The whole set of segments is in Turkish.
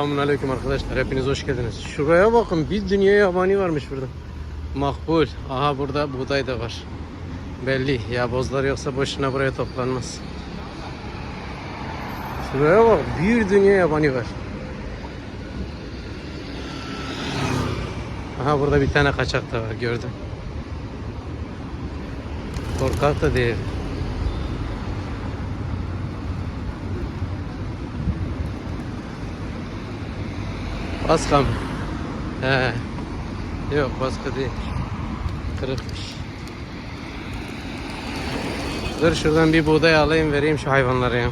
Selamünaleyküm arkadaşlar. Hepiniz hoş geldiniz. Şuraya bakın. Bir dünya yabani varmış burada. Makbul. Aha burada buğday da var. Belli. Ya bozlar yoksa boşuna buraya toplanmaz. Şuraya bak. Bir dünya yabani var. Aha burada bir tane kaçak da var. Gördüm. Korkak da değil. Baska mı? He. Yok baska değil. Kırıkmış. Dur şuradan bir buğday alayım vereyim şu hayvanlara ya.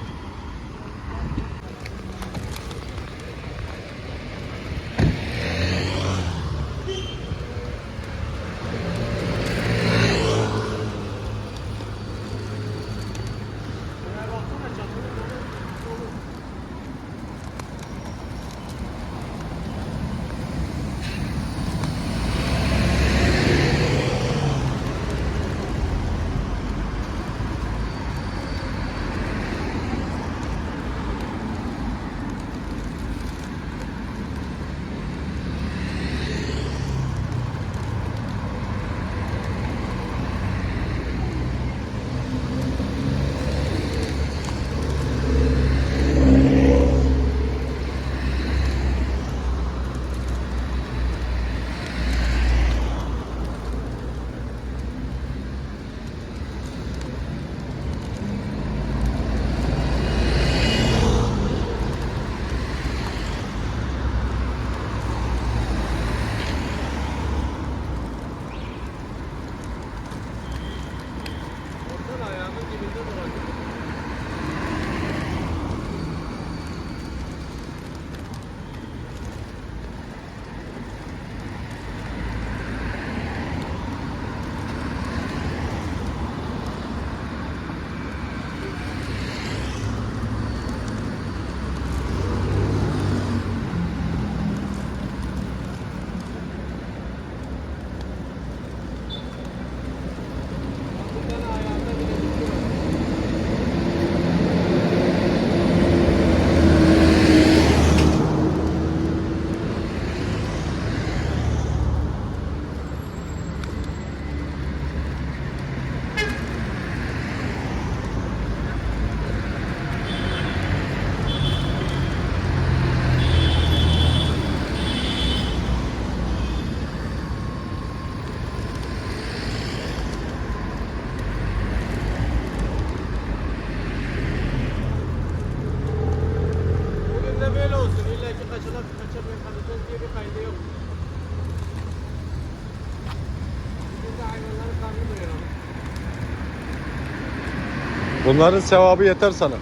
Bunların sevabı yeter sana.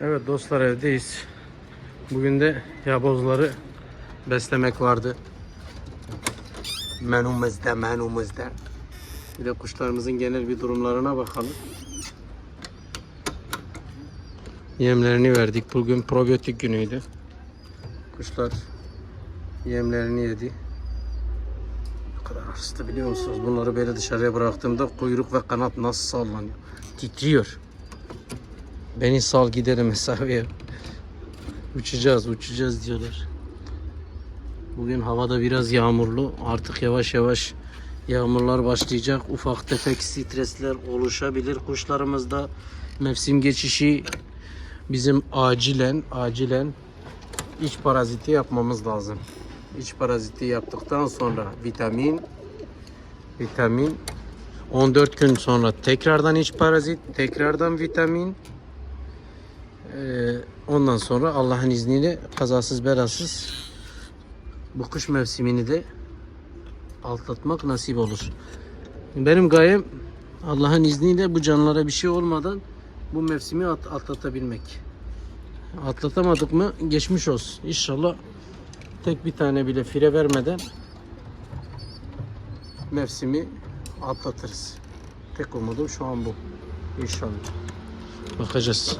Evet dostlar evdeyiz. Bugün de yabozları beslemek vardı. Menümüzde menümüzde. Bir de kuşlarımızın genel bir durumlarına bakalım. Yemlerini verdik. Bugün probiyotik günüydü. Kuşlar yemlerini yedi. Ne kadar hasta biliyor musunuz? Bunları böyle dışarıya bıraktığımda kuyruk ve kanat nasıl sallanıyor. Titriyor. Beni sal gidelim mesafeye. Uçacağız, uçacağız diyorlar. Bugün havada biraz yağmurlu. Artık yavaş yavaş yağmurlar başlayacak. Ufak tefek stresler oluşabilir kuşlarımızda. Mevsim geçişi bizim acilen acilen iç paraziti yapmamız lazım. İç paraziti yaptıktan sonra vitamin vitamin 14 gün sonra tekrardan iç parazit, tekrardan vitamin ee, ondan sonra Allah'ın izniyle kazasız belasız bu kış mevsimini de atlatmak nasip olur. Benim gayem Allah'ın izniyle bu canlara bir şey olmadan bu mevsimi at- atlatabilmek. Atlatamadık mı geçmiş olsun. İnşallah tek bir tane bile fire vermeden mevsimi atlatırız. Tek umudum şu an bu. İnşallah. Bakacağız.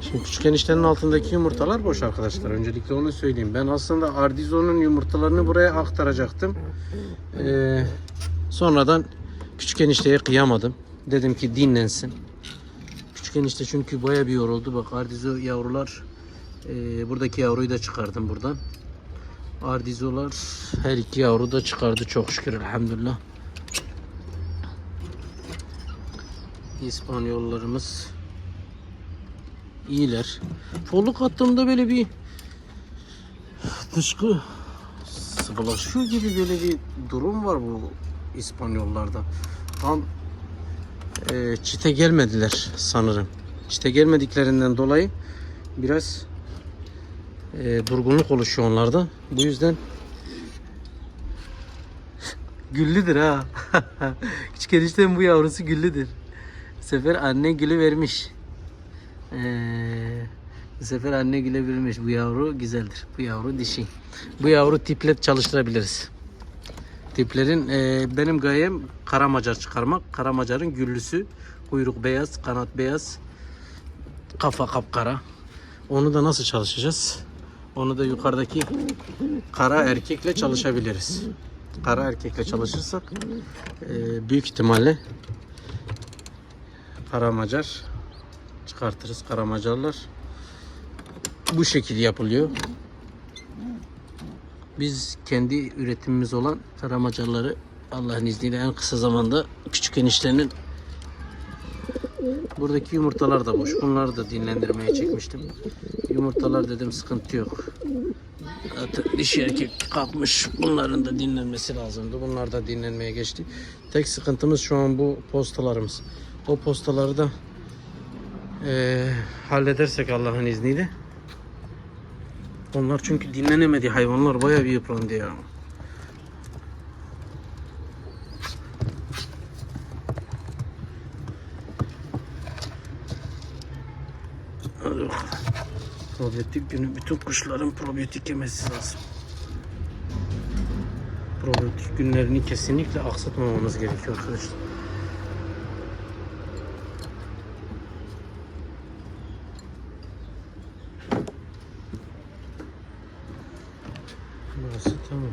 Şimdi küçük eniştenin altındaki yumurtalar boş arkadaşlar. Öncelikle onu söyleyeyim. Ben aslında Ardizo'nun yumurtalarını buraya aktaracaktım. Ee, sonradan küçük enişteye kıyamadım. Dedim ki dinlensin. Küçük enişte çünkü baya bir yoruldu. Bak Ardizo yavrular ee, buradaki yavruyu da çıkardım buradan. Ardizolar her iki yavru da çıkardı çok şükür elhamdülillah. İspanyollarımız iyiler. Folluk attığımda böyle bir dışkı sıvılaşıyor gibi böyle bir durum var bu İspanyollarda. Tam e, çite gelmediler sanırım. Çite gelmediklerinden dolayı biraz e, durgunluk oluşuyor onlarda. Bu yüzden güllüdür ha. Küçük eniştemin bu yavrusu güllüdür. Bu sefer anne gülü vermiş. Ee, bu sefer anne güle vermiş. Bu yavru güzeldir. Bu yavru dişi. Bu yavru tiplet çalıştırabiliriz. Tiplerin e, benim gayem karamacar çıkarmak. Karamacarın güllüsü. Kuyruk beyaz, kanat beyaz. Kafa kapkara. Onu da nasıl çalışacağız? Onu da yukarıdaki kara erkekle çalışabiliriz. Kara erkekle çalışırsak e, büyük ihtimalle karamacar çıkartırız. Karamacarlar bu şekil yapılıyor. Biz kendi üretimimiz olan karamacarları Allah'ın izniyle en kısa zamanda küçük enişlerinin buradaki yumurtalar da boş. Bunları da dinlendirmeye çekmiştim. Yumurtalar dedim sıkıntı yok. Dişi erkek kalkmış. Bunların da dinlenmesi lazımdı. Bunlar da dinlenmeye geçti. Tek sıkıntımız şu an bu postalarımız. O postaları da eee, halledersek Allah'ın izniyle. Onlar çünkü dinlenemedi hayvanlar bayağı bir yıprandı ya. Probiyotik günü bütün kuşların probiyotik yemesi lazım. Probiyotik günlerini kesinlikle aksatmamamız gerekiyor arkadaşlar. Burası tamam.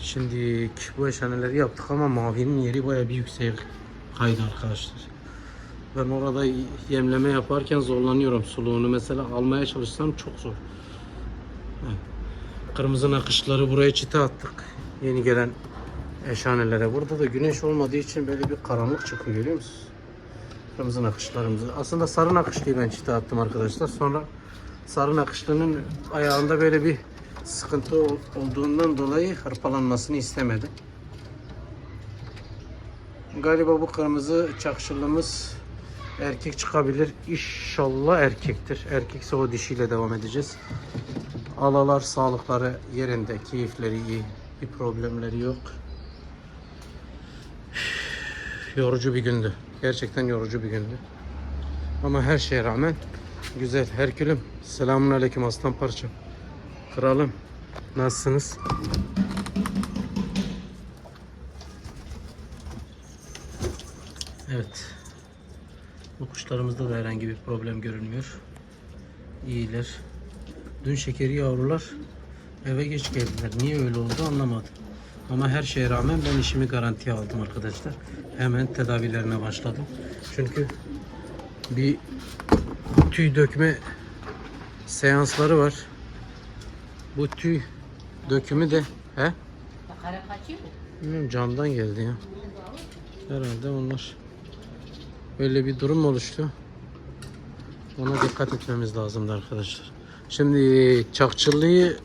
Şimdi bu eşhaneleri yaptık ama mavinin yeri baya bir yüksek kaydı arkadaşlar. Ben orada yemleme yaparken zorlanıyorum suluğunu mesela almaya çalışsam çok zor. Kırmızı nakışları buraya çite attık. Yeni gelen eşhanelere. Burada da güneş olmadığı için böyle bir karanlık çıkıyor görüyor musunuz? Kırmızı nakışlarımızı. Aslında sarı nakışlıyı ben çite attım arkadaşlar. Sonra sarı nakışlının ayağında böyle bir sıkıntı ol- olduğundan dolayı hırpalanmasını istemedim. Galiba bu kırmızı çakışırlığımız erkek çıkabilir. İnşallah erkektir. Erkekse o dişiyle devam edeceğiz. Alalar sağlıkları yerinde, keyifleri iyi. Bir problemleri yok. Yorucu bir gündü. Gerçekten yorucu bir gündü. Ama her şeye rağmen güzel. Herkülüm. Selamun aleyküm aslan parçam. Kralım. Nasılsınız? Evet. Bu kuşlarımızda da herhangi bir problem görünmüyor. İyiler. Dün şekeri yavrular eve geç geldiler. Niye öyle oldu anlamadım. Ama her şeye rağmen ben işimi garantiye aldım arkadaşlar. Hemen tedavilerine başladım. Çünkü bir tüy dökme seansları var. Bu tüy dökümü de he? Kara kaçıyor mu? Bilmiyorum camdan geldi ya. Herhalde onlar böyle bir durum oluştu. Ona dikkat etmemiz lazımdı arkadaşlar. Şimdi çakçılıyı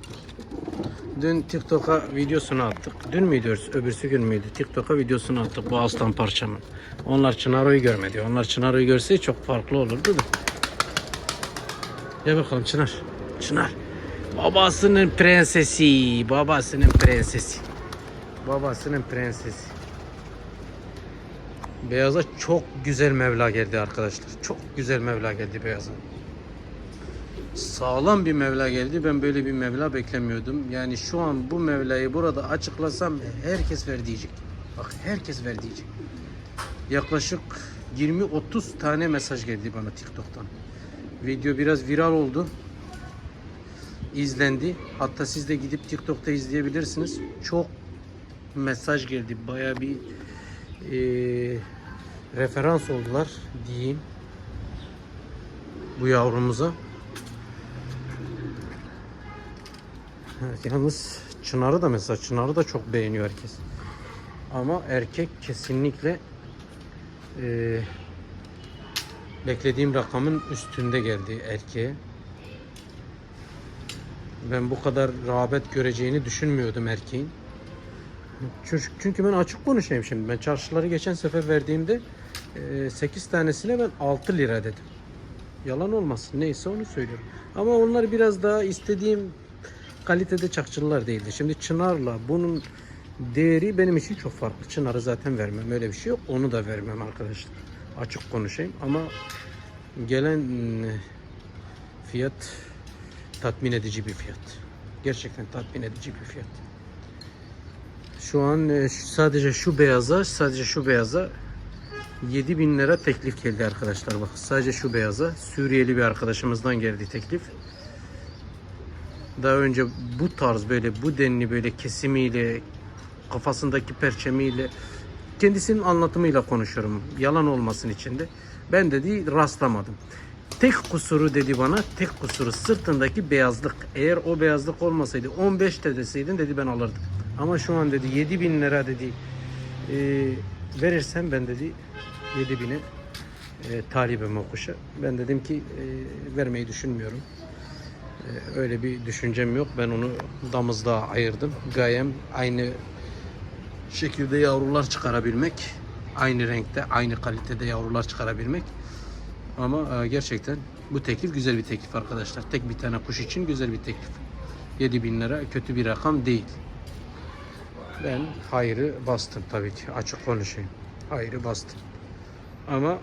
dün TikTok'a videosunu attık. Dün müydü öbürsü gün müydü? TikTok'a videosunu attık bu aslan parçamın. Onlar Çınar'ı görmedi. Onlar Çınar'ı görse çok farklı olurdu da. Gel bakalım Çınar. Çınar. Babasının prensesi. Babasının prensesi. Babasının prensesi. Beyaza çok güzel Mevla geldi arkadaşlar. Çok güzel Mevla geldi Beyaza. Sağlam bir Mevla geldi. Ben böyle bir Mevla beklemiyordum. Yani şu an bu Mevla'yı burada açıklasam herkes ver diyecek. Bak herkes ver diyecek. yaklaşık 20-30 tane mesaj geldi bana TikTok'tan. Video biraz viral oldu. İzlendi. Hatta siz de gidip TikTok'ta izleyebilirsiniz. Çok mesaj geldi. Baya bir eee, referans oldular diyeyim bu yavrumuza. Yalnız Çınar'ı da mesela Çınar'ı da çok beğeniyor herkes. Ama erkek kesinlikle eee, beklediğim rakamın üstünde geldi erkeğe. Ben bu kadar rağbet göreceğini düşünmüyordum erkeğin. Çünkü, ben açık konuşayım şimdi. Ben çarşıları geçen sefer verdiğimde 8 tanesine ben 6 lira dedim. Yalan olmasın. Neyse onu söylüyorum. Ama onlar biraz daha istediğim kalitede çakçılar değildi. Şimdi Çınar'la bunun değeri benim için çok farklı. Çınar'ı zaten vermem. Öyle bir şey yok. Onu da vermem arkadaşlar. Açık konuşayım. Ama gelen e, fiyat tatmin edici bir fiyat. Gerçekten tatmin edici bir fiyat. Şu an e, sadece şu beyaza, sadece şu beyaza 7000 lira teklif geldi arkadaşlar bak. Sadece şu beyaza Suriyeli bir arkadaşımızdan geldi teklif. Daha önce bu tarz böyle bu denli böyle kesimiyle kafasındaki perçemiyle kendisinin anlatımıyla konuşuyorum. Yalan olmasın içinde. Ben dedi rastlamadım. Tek kusuru dedi bana, tek kusuru sırtındaki beyazlık. Eğer o beyazlık olmasaydı 15 de dedi ben alırdım. Ama şu an dedi 7000 lira dedi e, verirsem ben dedi 7000'e e, talibim o kuşa. Ben dedim ki e, vermeyi düşünmüyorum. E, öyle bir düşüncem yok. Ben onu damızlığa ayırdım. Gayem aynı şekilde yavrular çıkarabilmek. Aynı renkte, aynı kalitede yavrular çıkarabilmek. Ama e, gerçekten bu teklif güzel bir teklif arkadaşlar. Tek bir tane kuş için güzel bir teklif. 7000 lira kötü bir rakam değil. Ben hayrı bastım tabii ki. Açık konuşayım. Hayrı bastım. Ama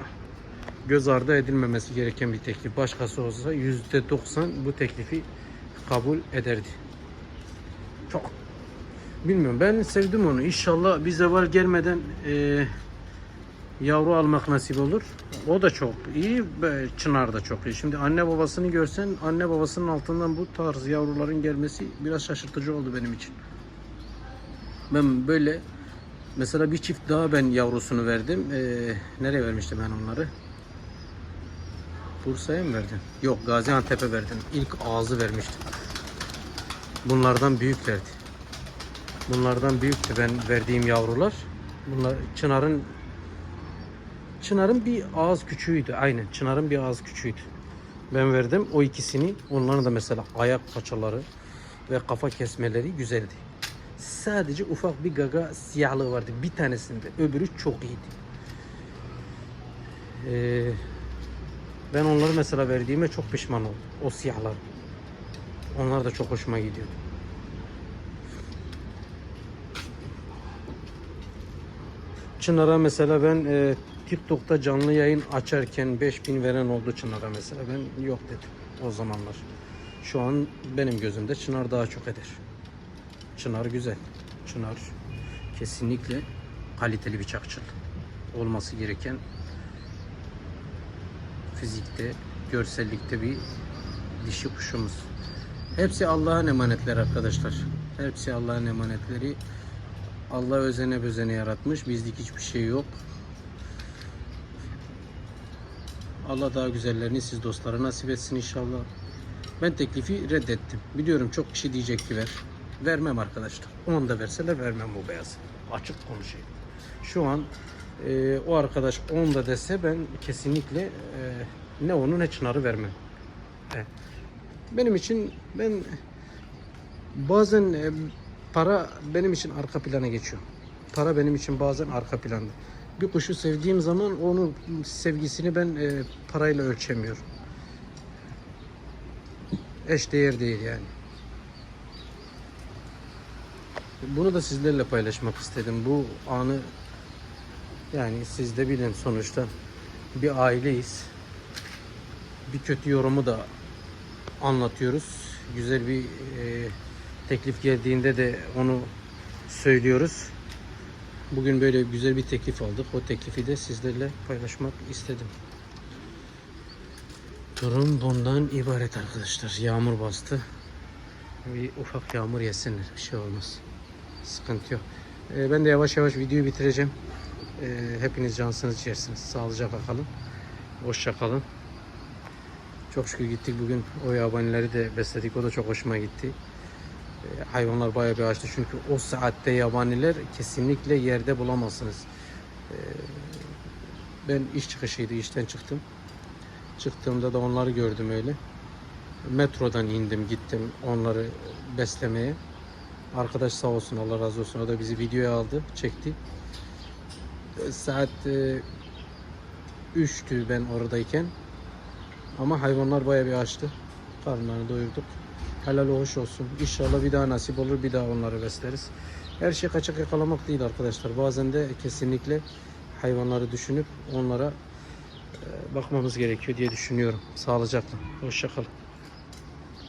göz ardı edilmemesi gereken bir teklif. Başkası olsa %90 bu teklifi kabul ederdi. Bilmiyorum ben sevdim onu. İnşallah bir zeval gelmeden e, yavru almak nasip olur. O da çok iyi. Çınar da çok iyi. Şimdi anne babasını görsen anne babasının altından bu tarz yavruların gelmesi biraz şaşırtıcı oldu benim için. Ben böyle mesela bir çift daha ben yavrusunu verdim. Ee, nereye vermiştim ben onları? Bursa'ya mı verdim? Yok Gaziantep'e verdim. İlk ağzı vermiştim. Bunlardan büyüklerdi. Bunlardan büyüktü ben verdiğim yavrular. Bunlar Çınar'ın Çınar'ın bir ağız küçüğüydü. Aynen. Çınar'ın bir ağız küçüğüydü. Ben verdim o ikisini. Onların da mesela ayak paçaları ve kafa kesmeleri güzeldi. Sadece ufak bir gaga siyahlığı vardı bir tanesinde. Öbürü çok iyiydi. Ee, ben onları mesela verdiğime çok pişman oldum. O siyahlar. Onlar da çok hoşuma gidiyordu. Çınar'a mesela ben e, TikTok'ta canlı yayın açarken 5000 veren oldu Çınar'a mesela. Ben yok dedim o zamanlar. Şu an benim gözümde Çınar daha çok eder. Çınar güzel. Çınar kesinlikle kaliteli bir çakçıl. Olması gereken fizikte, görsellikte bir dişi kuşumuz. Hepsi Allah'ın emanetleri arkadaşlar. Hepsi Allah'ın emanetleri. Allah özene bezene yaratmış. Bizlik hiçbir şey yok. Allah daha güzellerini siz dostlara nasip etsin inşallah. Ben teklifi reddettim. Biliyorum çok kişi diyecek ki ver. Vermem arkadaşlar. 10 da verseler vermem bu beyazı. Açık konuşayım. Şu an e, o arkadaş 10 da dese ben kesinlikle e, ne onu ne çınarı vermem. Evet. Benim için ben bazen e, para benim için arka plana geçiyor. Para benim için bazen arka planda. Bir kuşu sevdiğim zaman onun sevgisini ben e, parayla ölçemiyorum. Eş değer değil yani. Bunu da sizlerle paylaşmak istedim. Bu anı yani siz de bilin sonuçta bir aileyiz. Bir kötü yorumu da anlatıyoruz. Güzel bir e, teklif geldiğinde de onu söylüyoruz. Bugün böyle güzel bir teklif aldık. O teklifi de sizlerle paylaşmak istedim. Durum bundan ibaret arkadaşlar. Yağmur bastı. Bir ufak yağmur yesinler. Bir şey olmaz. Sıkıntı yok. Ee, ben de yavaş yavaş videoyu bitireceğim. Ee, hepiniz cansınız içersiniz. Sağlıcakla kalın. Hoşça kalın. Çok şükür gittik bugün. O yabanileri de besledik. O da çok hoşuma gitti. Ee, hayvanlar bayağı bir açtı. Çünkü o saatte yabaniler kesinlikle yerde bulamazsınız. Ee, ben iş çıkışıydı. işten çıktım. Çıktığımda da onları gördüm öyle. Metrodan indim gittim onları beslemeye. Arkadaş sağ olsun Allah razı olsun. O da bizi videoya aldı, çekti. Ee, Saat e, 3'tü ben oradayken. Ama hayvanlar bayağı bir açtı. Karnlarını doyurduk. Helal hoş olsun. İnşallah bir daha nasip olur bir daha onları besleriz. Her şey kaçak yakalamak değil arkadaşlar. Bazen de kesinlikle hayvanları düşünüp onlara e, bakmamız gerekiyor diye düşünüyorum. Sağlıcakla. Hoşçakalın.